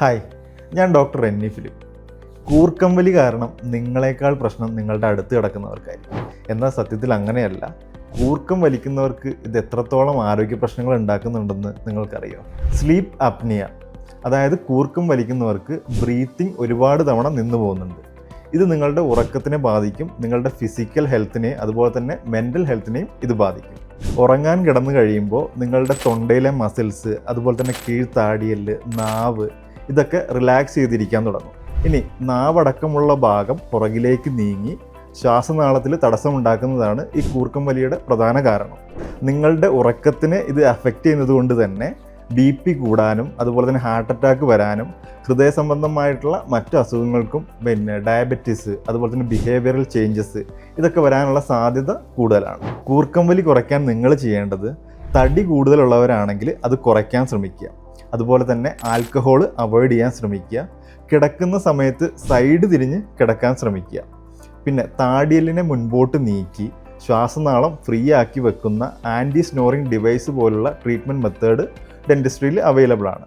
Hi ഞാൻ doctor എന്നി Philip. കൂർക്കമ്പലി കാരണം നിങ്ങളെക്കാൾ പ്രശ്നം നിങ്ങളുടെ അടുത്ത് കിടക്കുന്നവർക്കായിരിക്കും. എന്നാൽ സത്യത്തിൽ അങ്ങനെയല്ല. കൂർക്കം വലിക്കുന്നവർക്ക് ഇത് എത്രത്തോളം ആരോഗ്യ പ്രശ്നങ്ങൾ ഉണ്ടാക്കുന്നുണ്ടെന്ന് നിങ്ങൾക്കറിയാം? സ്ലീപ്പ് അപ്നിയ അതായത് കൂർക്കം വലിക്കുന്നവർക്ക് ബ്രീത്തിങ് ഒരുപാട് തവണ നിന്നു പോകുന്നുണ്ട്. ഇത് നിങ്ങളുടെ ഉറക്കത്തിനെ ബാധിക്കും നിങ്ങളുടെ ഫിസിക്കൽ ഹെൽത്തിനെ അതുപോലെ തന്നെ മെന്റൽ ഹെൽത്തിനെയും ഇത് ബാധിക്കും. ഉറങ്ങാൻ കിടന്നു കഴിയുമ്പോൾ നിങ്ങളുടെ തൊണ്ടയിലെ മസിൽസ് അതുപോലെ തന്നെ കീഴ്ത്താടിയൽ നാവ് ഇതൊക്കെ റിലാക്സ് ചെയ്തിരിക്കാൻ തുടങ്ങും. ഇനി നാവടക്കമുള്ള ഭാഗം പുറകിലേക്ക് നീങ്ങി ശ്വാസനാളത്തിൽ തടസ്സമുണ്ടാക്കുന്നതാണ് ഈ കൂർക്കം വലിയുടെ പ്രധാന കാരണം. നിങ്ങളുടെ ഉറക്കത്തിന് ഇത് അഫക്റ്റ് ചെയ്യുന്നത് കൊണ്ട് തന്നെ ബി പി കൂടാനും അതുപോലെ തന്നെ ഹാർട്ട് അറ്റാക്ക് വരാനും ഹൃദയ സംബന്ധമായിട്ടുള്ള മറ്റു അസുഖങ്ങൾക്കും പിന്നെ ഡയബറ്റീസ് അതുപോലെ തന്നെ ബിഹേവിയറൽ ചേഞ്ചസ് ഇതൊക്കെ വരാനുള്ള സാധ്യത കൂടുതലാണ്. കൂർക്കം വലി കുറയ്ക്കാൻ നിങ്ങൾ ചെയ്യേണ്ടത് തടി കൂടുതലുള്ളവരാണെങ്കിൽ അത് കുറയ്ക്കാൻ ശ്രമിക്കുക. അതുപോലെ തന്നെ ആൽക്കഹോൾ അവോയ്ഡ് ചെയ്യാൻ ശ്രമിക്കുക. കിടക്കുന്ന സമയത്ത് സൈഡ് തിരിഞ്ഞ് കിടക്കാൻ ശ്രമിക്കുക. പിന്നെ താടിയലിനെ മുൻപോട്ട് നീക്കി ശ്വാസനാളം ഫ്രീ ആക്കി വെക്കുന്ന ആന്റി സ്നോറിങ് ഡിവൈസ് പോലുള്ള ട്രീറ്റ്മെന്റ് മെത്തേഡ് ഡെന്റിസ്ട്രിയിൽ അവൈലബിൾ ആണ്.